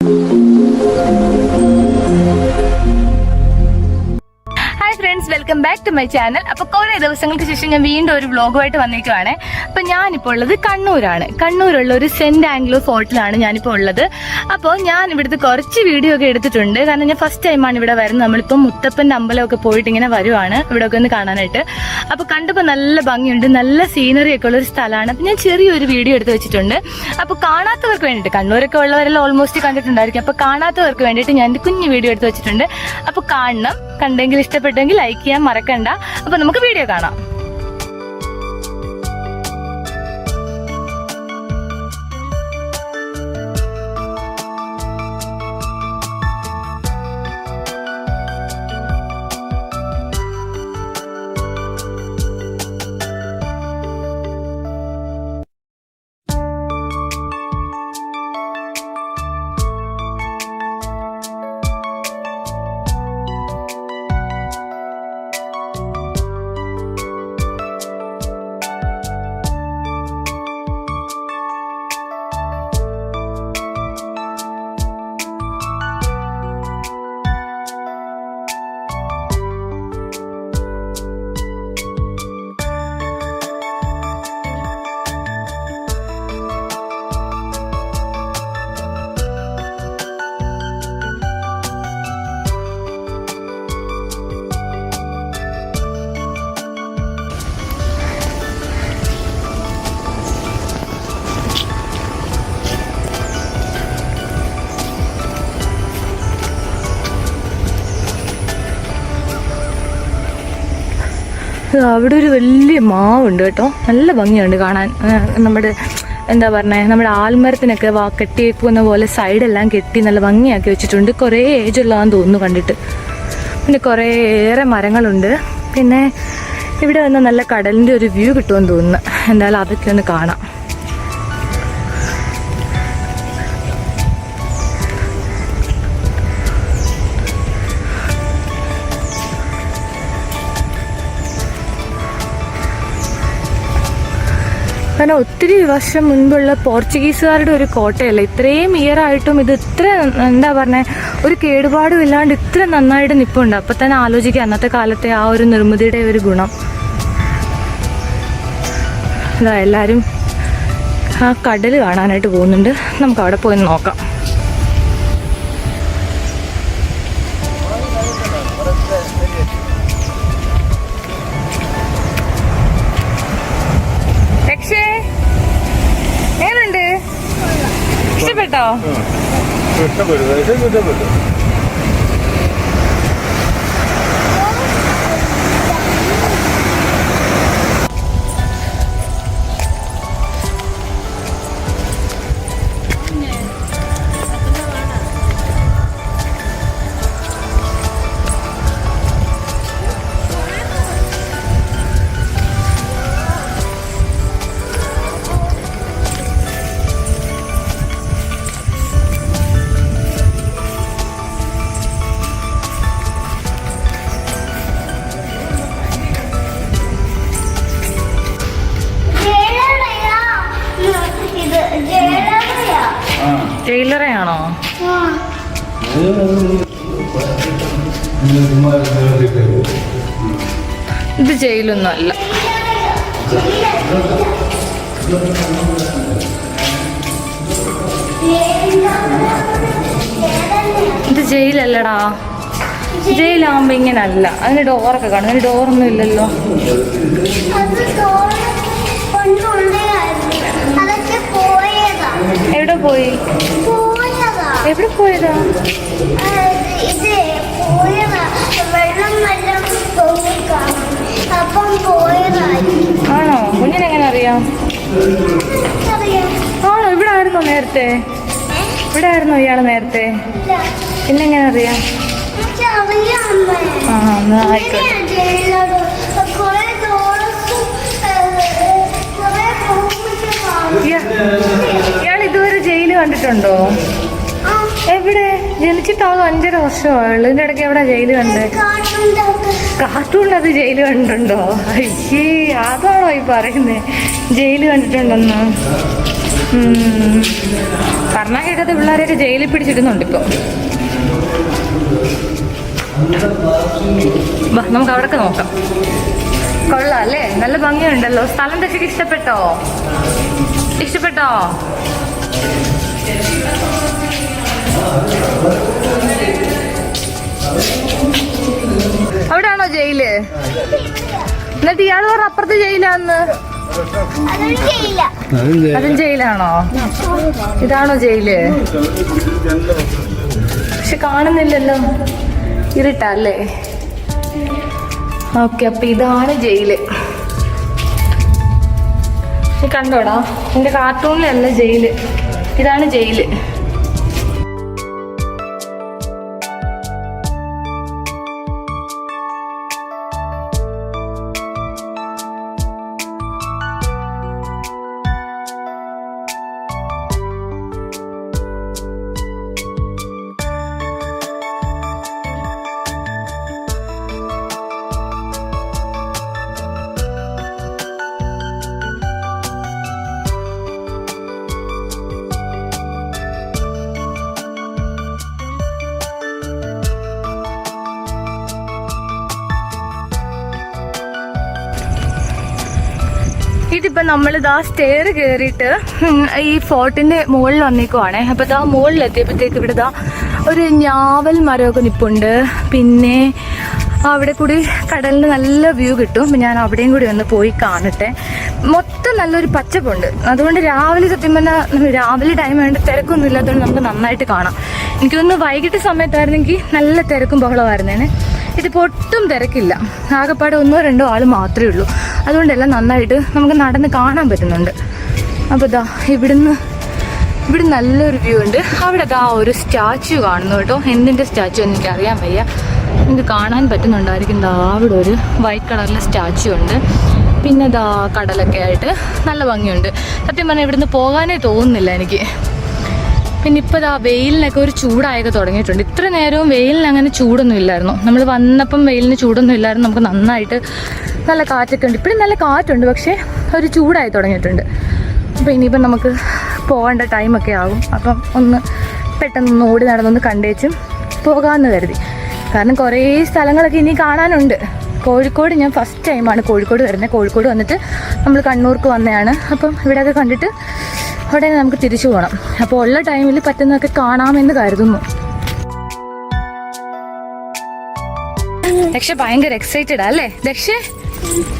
Thank you. Friends welcome back to my channel. അപ്പൊ കുറെ ദിവസങ്ങൾക്ക് ശേഷം ഞാൻ വീണ്ടും ഒരു വ്ലോഗുമായിട്ട് വന്നിരിക്കുവാണ്. അപ്പൊ ഞാനിപ്പോൾ ഉള്ളത് കണ്ണൂരാണ്. കണ്ണൂരുള്ള ഒരു സെന്റ് ആംഗ്ലോസ് ഹോട്ടലാണ് ഞാനിപ്പോൾ ഉള്ളത്. അപ്പോൾ ഞാൻ ഇവിടുത്തെ കുറച്ച് വീഡിയോ ഒക്കെ എടുത്തിട്ടുണ്ട്. കാരണം ഞാൻ ഫസ്റ്റ് ടൈമാണ് ഇവിടെ വരുന്നത്. നമ്മളിപ്പോൾ മുത്തപ്പന്റെ അമ്പലമൊക്കെ പോയിട്ട് ഇങ്ങനെ വരുവാണ് ഇവിടെ ഒക്കെ ഒന്ന് കാണാനായിട്ട്. അപ്പൊ കണ്ടപ്പോൾ നല്ല ഭംഗിയുണ്ട്. നല്ല സീനറി ഒക്കെ ഉള്ള ഒരു സ്ഥലമാണ്. അപ്പൊ ഞാൻ ചെറിയൊരു വീഡിയോ എടുത്ത് വെച്ചിട്ടുണ്ട്. അപ്പൊ കാണാത്തവർക്ക് വേണ്ടിയിട്ട് കണ്ണൂരൊക്കെ ഉള്ളവരെല്ലാം ഓൾമോസ്റ്റ് കണ്ടിട്ടുണ്ടായിരിക്കും. അപ്പൊ കാണാത്തവർക്ക് വേണ്ടിയിട്ട് ഞാൻ കുഞ്ഞു വീഡിയോ എടുത്ത് വെച്ചിട്ടുണ്ട്. അപ്പൊ കാണണം. കണ്ടെങ്കിൽ ഇഷ്ടപ്പെട്ടെങ്കിൽ ലൈക്ക് ചെയ്യാൻ മറക്കണ്ട. അപ്പൊ നമുക്ക് വീഡിയോ കാണാം. അവിടെ ഒരു വലിയ മാവുണ്ട് കേട്ടോ. നല്ല ഭംഗിയുണ്ട് കാണാൻ. നമ്മുടെ എന്താ പറഞ്ഞേ നമ്മുടെ ആൽമരത്തിനൊക്കെ വാ കെട്ടിയേക്കുന്ന പോലെ സൈഡെല്ലാം കെട്ടി നല്ല ഭംഗിയാക്കി വെച്ചിട്ടുണ്ട്. കുറേ ഏജ് ഉള്ളതാന്ന് തോന്നുന്നു കണ്ടിട്ട്. പിന്നെ കുറേ ഏറെ മരങ്ങളുണ്ട്. പിന്നെ ഇവിടെ വന്ന നല്ല കടലിന്റെ ഒരു വ്യൂ കിട്ടുമെന്ന് തോന്നുന്നു. എന്തായാലും അതൊക്കെ ഒന്ന് കാണാം. കാരണം ഒത്തിരി വർഷം മുൻപുള്ള പോർച്ചുഗീസുകാരുടെ ഒരു കോട്ടയല്ല? ഇത്രയും ഇയർ ആയിട്ടും ഇത് ഇത്ര എന്താ പറഞ്ഞ ഒരു കേടുപാടും ഇല്ലാണ്ട് ഇത്ര നന്നായിട്ട് നിൽപ്പുണ്ട് അപ്പൊ തന്നെ ആലോചിക്കുക അന്നത്തെ കാലത്തെ ആ ഒരു നിർമ്മിതിയുടെ ഒരു ഗുണം. ഇതാ എല്ലാവരും ആ കടൽ കാണാനായിട്ട് പോകുന്നുണ്ട്. നമുക്ക് അവിടെ പോയി നോക്കാം. ഇഷ്ടപ്പെട്ടോ? ഇഷ്ടപ്പെട്ടു ഇഷ്ടപ്പെട്ടു. ആ ടൈലറയാണോ ഇത് ജയിലൊന്നും അല്ല ഇത് ജയിലല്ലടാ. ജയിലാകുമ്പോ ഇങ്ങനല്ല. അതിന് ഡോറൊക്കെ കാണും. അതിന് ഡോറൊന്നും ഇല്ലല്ലോ. പോയി. എവിടെ പോയതാ. ആണോ? കുഞ്ഞിനെങ്ങനെ അറിയാം. ആണോ? ഇവിടെ ആയിരുന്നോ നേരത്തെ? ഇവിടെ ആയിരുന്നോ ഇയാൾ നേരത്തെ. പിന്നെങ്ങനെ അറിയാം? ആ എന്നാ ആയിക്കോട്ടെ. ജയിൽ എവിടെ? ജനിച്ചിട്ട് ജനിച്ചിട്ടാകും അഞ്ചര വർഷമായുള്ളൂ ഇതിന്റെ ഇടയ്ക്ക് എവിടെ ജയിൽ കണ്ട്? കാർട്ടൂണിനകത്ത് ജയിൽ കണ്ടിട്ടുണ്ടോ? അയ്യേ അതാണോ ഈ പറയുന്നേ? ജയിൽ കണ്ടിട്ടുണ്ടെന്ന്. പറഞ്ഞാൽ കേൾക്കാത്ത പിള്ളേരെയൊക്കെ ജയിലിൽ പിടിച്ചിടുന്നുണ്ട് ഇപ്പൊ. നമുക്ക് അവിടൊക്കെ നോക്കാം. കൊള്ളാം അല്ലേ? നല്ല ഭംഗിയുണ്ടല്ലോ. സ്ഥലം ദശക്ക് ഇഷ്ടപ്പെട്ടോ? ഇഷ്ടപ്പെട്ടോ? അവിടാണോ ജയിൽ? എന്നിട്ട് ഇയാൾ പറഞ്ഞ അപ്പുറത്ത് ജയിലാന്ന്. അതും ജയിലാണോ? ഇതാണോ ജയിൽ? പക്ഷെ കാണുന്നില്ലല്ലോ. ഇരുട്ടല്ലേ? ഓക്കെ അപ്പൊ ഇതാണ് ജയിൽ. കണ്ടോടാ? എന്റെ കാർട്ടൂണിലല്ല ജയിൽ. ഇതാണ് ജയിൽ. ഇതിപ്പോ നമ്മൾ ഇതാ സ്റ്റെയർ കയറിയിട്ട് ഈ ഫോർട്ടിന്റെ മുകളിൽ വന്നേക്കുവാണേ. അപ്പൊ ഇതാ മുകളിൽ എത്തിയപ്പോഴത്തേക്ക് ഇവിടെ ഇതാ ഒരു ഞാവൽ മരമൊക്കെ നിപ്പുണ്ട്. പിന്നെ അവിടെ കൂടി കടലിന് നല്ല വ്യൂ കിട്ടും. അപ്പൊ ഞാൻ അവിടെയും കൂടി ഒന്ന് പോയി കാണട്ടെ. മൊത്തം നല്ലൊരു പച്ചപ്പുണ്ട്. അതുകൊണ്ട് രാവിലെ സത്യം പറഞ്ഞാൽ രാവിലെ ടൈം വേണ്ട തിരക്കൊന്നും ഇല്ലാത്തതുകൊണ്ട് നമുക്ക് നന്നായിട്ട് കാണാം. എനിക്കൊന്ന് വൈകിട്ട് സമയത്തായിരുന്നെങ്കിൽ നല്ല തിരക്കും ബഹളമായിരുന്നേനെ. ഇതിപ്പോൾ ഒട്ടും തിരക്കില്ല. ആകെപ്പാടെ ഒന്നോ രണ്ടോ ആൾ മാത്രമേ ഉള്ളൂ. അതുകൊണ്ടെല്ലാം നന്നായിട്ട് നമുക്ക് നടന്ന് കാണാൻ പറ്റുന്നുണ്ട്. അപ്പോൾ ഇതാ ഇവിടുന്ന് ഇവിടെ നല്ലൊരു വ്യൂ ഉണ്ട്. അവിടെ ആ ഒരു സ്റ്റാച്ചു കാണുന്നു കേട്ടോ. എന്തിന്റെ സ്റ്റാച്ചു എന്ന് എനിക്ക് അറിയാൻ വയ്യ. നിങ്ങൾക്ക് കാണാൻ പറ്റുന്നുണ്ടായിരിക്കും. ദാ അവിടെ ഒരു വൈറ്റ് കളറിലെ സ്റ്റാച്ചു ഉണ്ട്. പിന്നെ ദാ കടലൊക്കെ ആയിട്ട് നല്ല ഭംഗിയുണ്ട്. സത്യം പറഞ്ഞാൽ ഇവിടുന്ന് പോകാനേ തോന്നുന്നില്ല എനിക്ക്. പിന്നെ ഇപ്പോൾ ഇതാ വെയിലിനൊക്കെ ഒരു ചൂടായൊക്കെ തുടങ്ങിയിട്ടുണ്ട്. ഇത്ര നേരവും വെയിലിന് അങ്ങനെ ചൂടൊന്നും ഇല്ലായിരുന്നു. നമ്മൾ വന്നപ്പം വെയിലിന് ചൂടൊന്നും ഇല്ലായിരുന്നു. നമുക്ക് നന്നായിട്ട് നല്ല കാറ്റൊക്കെ ഉണ്ട്. ഇപ്പോഴും നല്ല കാറ്റുണ്ട് പക്ഷേ ഒരു ചൂടായി തുടങ്ങിയിട്ടുണ്ട്. അപ്പോൾ ഇനിയിപ്പം നമുക്ക് പോകേണ്ട ടൈമൊക്കെ ആകും അപ്പം ഒന്ന് പെട്ടെന്ന് ഓടി നടന്നൊന്ന് കണ്ടേച്ചും പോകാമെന്ന് കരുതി. കാരണം കുറേ സ്ഥലങ്ങളൊക്കെ ഇനി കാണാനുണ്ട്. കോഴിക്കോട് ഞാൻ ഫസ്റ്റ് ടൈമാണ് കോഴിക്കോട് വരുന്നത്. കോഴിക്കോട് വന്നിട്ട് നമ്മൾ കണ്ണൂർക്ക് വന്നതാണ്. അപ്പം ഇവിടെയൊക്കെ കണ്ടിട്ട് ഉടനെ നമുക്ക് തിരിച്ചു പോകണം അപ്പോൾ ഉള്ള ടൈമിൽ പറ്റുന്നതൊക്കെ കാണാമെന്ന് കരുതുന്നു. ദക്ഷ ഭയങ്കര എക്സൈറ്റഡ് അല്ലേ? ദക്ഷ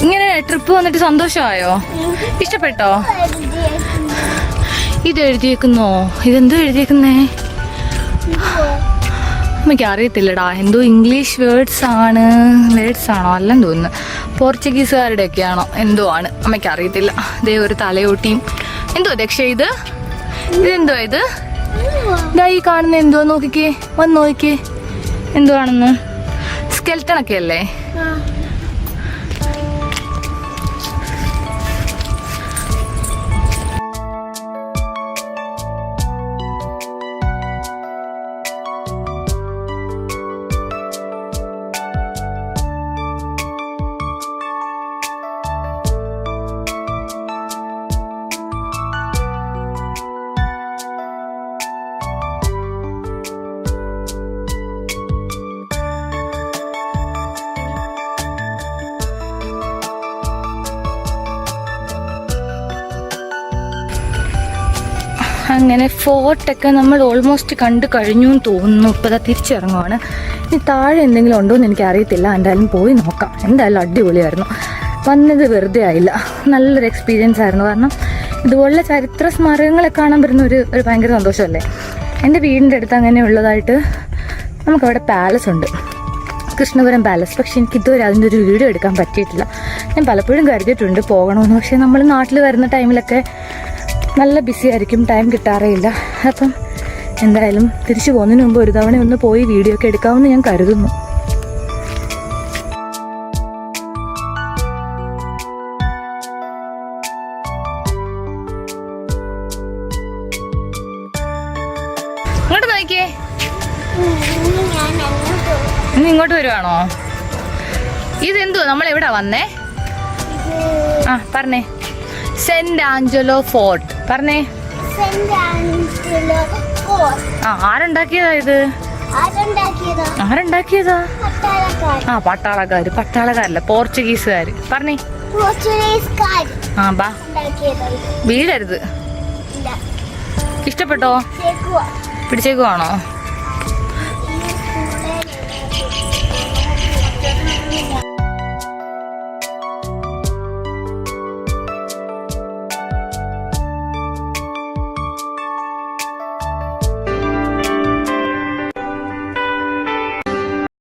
ഇങ്ങനെ ട്രിപ്പ് വന്നിട്ട് സന്തോഷമായോ? ഇഷ്ടപ്പെട്ടോ? ഇത് എഴുതിയേക്കുന്നോ? ഇതെന്തോ എഴുതിയേക്കുന്നേ? നമുക്ക് അറിയത്തില്ലടാ. എന്തോ ഇംഗ്ലീഷ് വേർഡ്സ് ആണ്. വേർഡ്സ് ആണോ? അല്ലെന്ന് തോന്നുന്നു. പോർച്ചുഗീസുകാരുടെ ഒക്കെ ആണോ എന്തോ ആണ്. അമ്മയ്ക്ക് അറിയത്തില്ല. ഇതേ ഒരു തലയോട്ടിയും എന്തോ ദക്ഷ ഇത്? ഇതെന്തോ ഇത്? ഇതാ ഈ കാണുന്ന എന്തോ നോക്കിക്കേ വന്ന് നോക്കിക്കേ. എന്തോ ആണെന്ന്. സ്കെൽട്ടൺ ഒക്കെ അല്ലേ? അങ്ങനെ ഫോർട്ടൊക്കെ നമ്മൾ ഓൾമോസ്റ്റ് കണ്ടു കഴിഞ്ഞു എന്ന് തോന്നുന്നു. ഇപ്പോൾ അതാ തിരിച്ചിറങ്ങുവാണ്. ഇനി താഴെ എന്തെങ്കിലും ഉണ്ടോ എന്ന് എനിക്ക് അറിയത്തില്ല. എന്തായാലും പോയി നോക്കാം. എന്തായാലും അടിപൊളിയായിരുന്നു. വന്നത് വെറുതെ ആയില്ല. നല്ലൊരു എക്സ്പീരിയൻസ് ആയിരുന്നു. കാരണം ഇതുപോലുള്ള ചരിത്ര സ്മാരകങ്ങളെ കാണാൻ വരുന്ന ഒരു ഒരു ഭയങ്കര സന്തോഷമല്ലേ? എന്റെ വീടിന്റെ അടുത്ത് അങ്ങനെ ഉള്ളതായിട്ട് നമുക്കവിടെ പാലസ് ഉണ്ട്. കൃഷ്ണപുരം പാലസ് പക്ഷെ എനിക്ക് ഇതുവരെ അതിന്റെ ഒരു വീഡിയോ എടുക്കാൻ പറ്റിയിട്ടില്ല. ഞാൻ പലപ്പോഴും കരുതിയിട്ടുണ്ട് പോകണമെന്ന്. പക്ഷേ നമ്മൾ നാട്ടിൽ വരുന്ന ടൈമിലൊക്കെ നല്ല ബിസി ആയിരിക്കും ടൈം കിട്ടാറേ ഇല്ല അപ്പം എന്തായാലും തിരിച്ചു പോകുന്നതിന് മുമ്പ് ഒരു തവണ ഒന്ന് പോയി വീഡിയോ ഒക്കെ എടുക്കാമെന്ന് ഞാൻ കരുതുന്നു. ഇങ്ങോട്ട് നോക്കിയേ. ഇന്ന് ഇങ്ങോട്ട് വരുവാണോ? ഇതെന്തോ നമ്മൾ എവിടെ വന്നേ? ആ പറഞ്ഞേ. Saint Angelo fort. പറഞ്ഞേ. ആ ആരുണ്ടാക്കിയതാ ഇത്? ആരുണ്ടാക്കിയതാ? ആ പട്ടാളക്കാര് പട്ടാളക്കാരല്ല പോർച്ചുഗീസുകാര്. പറഞ്ഞേ. ആ ബാ. വീടരുത് ഇഷ്ടപ്പെട്ടോ? ചേക്കുവാ പിടിച്ചേക്കുവാണോ?